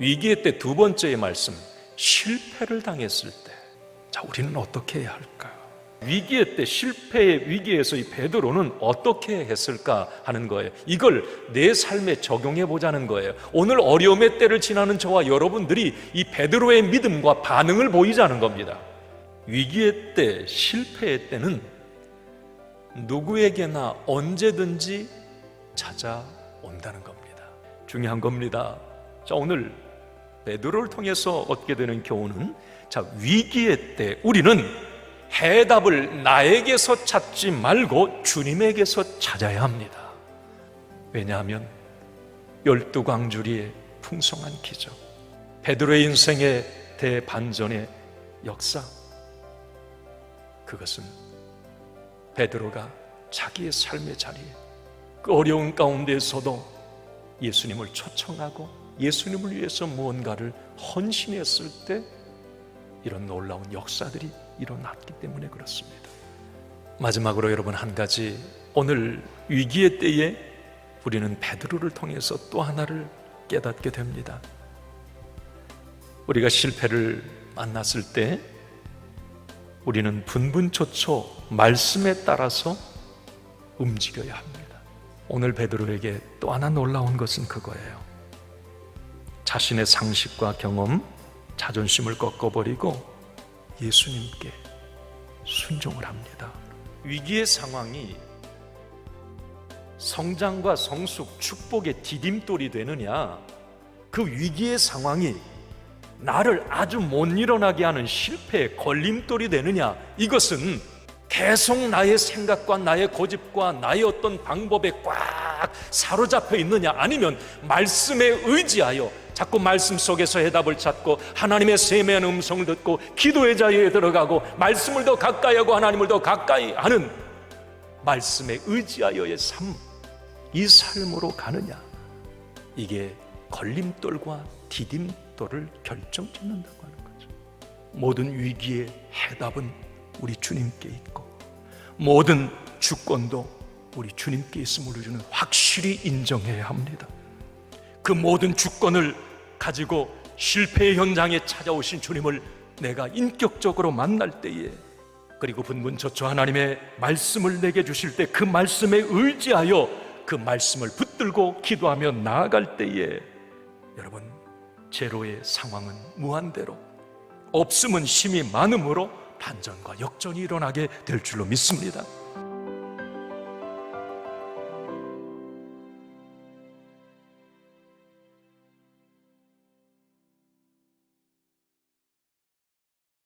위기의 때 두 번째의 말씀, 실패를 당했을 때, 자, 우리는 어떻게 해야 할까요? 위기의 때, 실패의 위기에서 이 베드로는 어떻게 했을까 하는 거예요. 이걸 내 삶에 적용해 보자는 거예요. 오늘 어려움의 때를 지나는 저와 여러분들이 이 베드로의 믿음과 반응을 보이자는 겁니다. 위기의 때, 실패의 때는 누구에게나 언제든지 찾아온다는 겁니다. 중요한 겁니다. 자, 오늘 베드로를 통해서 얻게 되는 교훈은 자, 위기의 때 우리는 해답을 나에게서 찾지 말고 주님에게서 찾아야 합니다. 왜냐하면 열두 광주리의 풍성한 기적, 베드로의 인생의 대반전의 역사, 그것은 베드로가 자기의 삶의 자리에 그 어려운 가운데서도 예수님을 초청하고 예수님을 위해서 무언가를 헌신했을 때 이런 놀라운 역사들이 일어났기 때문에 그렇습니다. 마지막으로 여러분 한 가지 오늘 위기의 때에 우리는 베드로를 통해서 또 하나를 깨닫게 됩니다. 우리가 실패를 만났을 때 우리는 분분초초 말씀에 따라서 움직여야 합니다. 오늘 베드로에게 또 하나 놀라운 것은 그거예요. 자신의 상식과 경험, 자존심을 꺾어버리고 예수님께 순종을 합니다. 위기의 상황이 성장과 성숙, 축복의 디딤돌이 되느냐, 그 위기의 상황이 나를 아주 못 일어나게 하는 실패의 걸림돌이 되느냐, 이것은 계속 나의 생각과 나의 고집과 나의 어떤 방법에 꽉 사로잡혀 있느냐, 아니면 말씀에 의지하여 자꾸 말씀 속에서 해답을 찾고 하나님의 세미한 음성을 듣고 기도의 자리에 들어가고 말씀을 더 가까이 하고 하나님을 더 가까이 하는 말씀에 의지하여의 삶, 이 삶으로 가느냐, 이게 걸림돌과 디딤돌을 결정짓는다고 하는 거죠. 모든 위기의 해답은 우리 주님께 있고 모든 주권도 우리 주님께 있음을 우리는 확실히 인정해야 합니다. 그 모든 주권을 가지고 실패의 현장에 찾아오신 주님을 내가 인격적으로 만날 때에 그리고 분분초초 하나님의 말씀을 내게 주실 때 그 말씀에 의지하여 그 말씀을 붙들고 기도하며 나아갈 때에 여러분 제로의 상황은 무한대로 없음은 힘이 많으므로 반전과 역전이 일어나게 될 줄로 믿습니다.